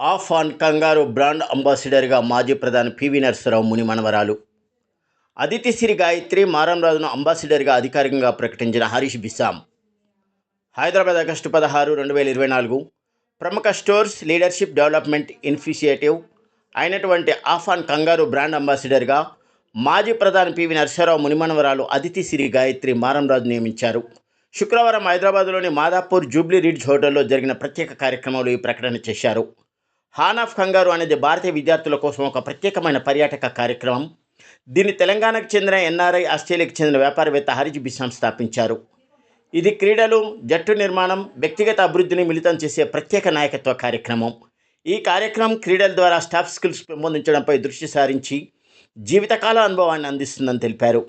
Of on kangaroo brand అంబాసిడర్గా మాజీ ప్రధాని పివి నరసరావు ముని మనవరాలు. అదితి సిరి గాయత్రి మారంరాజును అంబాసిడర్గా అధికారికంగా ప్రకటించిన హరీష్ బిసాం హైదరాబాద్ ఆగస్టు పదహారు రెండు వేల ఇరవై నాలుగు ప్రముఖ స్టోర్స్ లీడర్షిప్ డెవలప్మెంట్ ఇనిషియేటివ్ అయినటువంటి ఆఫాన్ కంగారు బ్రాండ్ అంబాసిడర్గా మాజీ ప్రధాని పివి నరసరావు మునిమనవరాలు అదితి సిరి గాయత్రి మారంరాజు నియమించారు. శుక్రవారం హైదరాబాద్లోని మాదాపూర్ జూబ్లీ రిడ్జ్ హోటల్లో జరిగిన ప్రత్యేక కార్యక్రమంలో ఈ ప్రకటన చేశారు. హాన్ ఆఫ్ కంగారు అనేది భారతీయ విద్యార్థుల కోసం ఒక ప్రత్యేకమైన పర్యాటక కార్యక్రమం. దీన్ని తెలంగాణకు చెందిన ఎన్ఆర్ఐ ఆస్ట్రేలియాకు చెందిన వ్యాపారవేత్త హరిజ్ బిశ్రామ్ స్థాపించారు. ఇది క్రీడలు జట్టు నిర్మాణం వ్యక్తిగత అభివృద్ధిని మిళితం చేసే ప్రత్యేక నాయకత్వ కార్యక్రమం. ఈ కార్యక్రమం క్రీడల ద్వారా స్టాఫ్ స్కిల్స్ పెంపొందించడంపై దృష్టి సారించి జీవితకాల అనుభవాన్ని అందిస్తుందని తెలిపారు.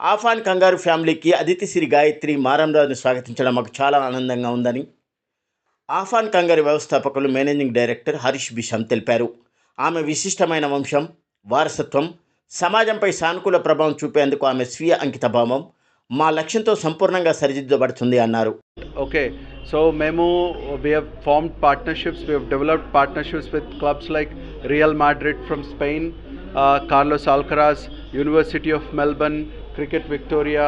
ఆఫాన్ కంగారు ఫ్యామిలీకి అదితి సిరి గాయత్రి మారంరాజును స్వాగతించడం మాకు చాలా ఆనందంగా ఉందని ఆఫాన్ కంగరి వ్యవస్థాపకులు మేనేజింగ్ డైరెక్టర్ హరీష్ బిషమ్ తెలిపారు. ఆమె విశిష్టమైన వంశం వారసత్వం సమాజంపై సానుకూల ప్రభావం చూపేందుకు ఆమె స్వీయ అంకిత భావం మా లక్ష్యంతో సంపూర్ణంగా సరిదిద్దబడుతుంది అన్నారు. ఓకే సో మేము వి హ్ form partnerships we uh developed partnerships with clubs like Real Madrid from Spain Carlos Alcaraz University of Melbourne Cricket Victoria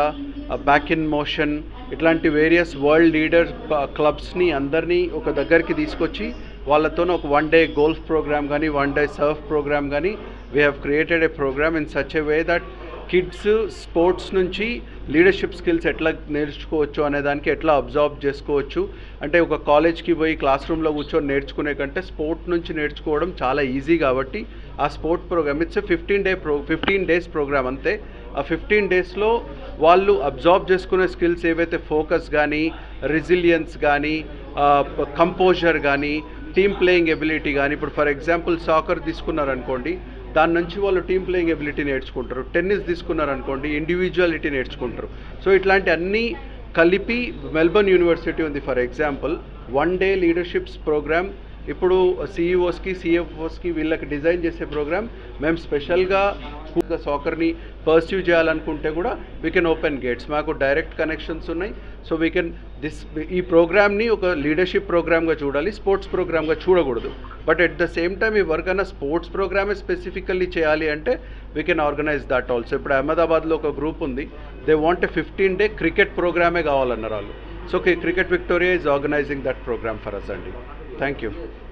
back in motion ఇట్లాంటి వేరియస్ వరల్డ్ లీడర్ క్లబ్స్ని అందరినీ ఒక దగ్గరికి తీసుకొచ్చి వాళ్ళతో ఒక వన్ డే గోల్ఫ్ ప్రోగ్రామ్ కానీ వన్ డే సర్ఫ్ ప్రోగ్రామ్ కానీ we have created a program in such a way that kids sports నుంచి లీడర్షిప్ స్కిల్స్ ఎట్లా నేర్చుకోవచ్చు అనే దానికి ఎట్లా అబ్జర్వ్ చేసుకోవచ్చు? అంటే ఒక కాలేజ్కి పోయి క్లాస్ రూమ్లో కూర్చొని నేర్చుకునే కంటే స్పోర్ట్ నుంచి నేర్చుకోవడం చాలా ఈజీ కాబట్టి ఆ sport program it's fifteen day pro fifteen days program అంతే. ఆ ఫిఫ్టీన్ డేస్లో వాళ్ళు అబ్జర్వ్ చేసుకునే స్కిల్స్ ఏవైతే ఫోకస్ కానీ రెసిలియన్స్ కానీ కంపోజర్ కానీ టీమ్ ప్లేయింగ్ ఎబిలిటీ కానీ ఇప్పుడు ఫర్ ఎగ్జాంపుల్ సాకర్ తీసుకున్నారనుకోండి దాని నుంచి వాళ్ళు టీమ్ ప్లేయింగ్ ఎబిలిటీ నేర్చుకుంటారు. టెన్నిస్ తీసుకున్నారనుకోండి ఇండివిజువాలిటీ నేర్చుకుంటారు. సో ఇట్లాంటి అన్నీ కలిపి మెల్బర్న్ యూనివర్సిటీ ఉంది. For example one day leaderships program ఇప్పుడు సీఈఓస్కి సిఎఫ్ఓస్కి వీళ్ళకి డిజైన్ చేసే ప్రోగ్రామ్ మేము స్పెషల్గా సాకర్ని పర్స్యూ చేయాలనుకుంటే కూడా వీ కెన్ ఓపెన్ గేట్స్ మాకు డైరెక్ట్ కనెక్షన్స్ ఉన్నాయి. సో వీ కెన్ దిస్ ఈ ప్రోగ్రామ్ని ఒక లీడర్షిప్ ప్రోగ్రామ్గా చూడాలి స్పోర్ట్స్ ప్రోగ్రామ్గా చూడకూడదు. But at the same time ఈ వర్క్ అన్న స్పోర్ట్స్ ప్రోగ్రామే స్పెసిఫికల్లీ చేయాలి అంటే we can organise that also ఇప్పుడు అహ్మదాబాద్లో ఒక గ్రూప్ ఉంది. They want a fifteen day cricket ప్రోగ్రామే కావాలన్నారు వాళ్ళు. So Cricket Victoria is organising that program for us అండి Thank you.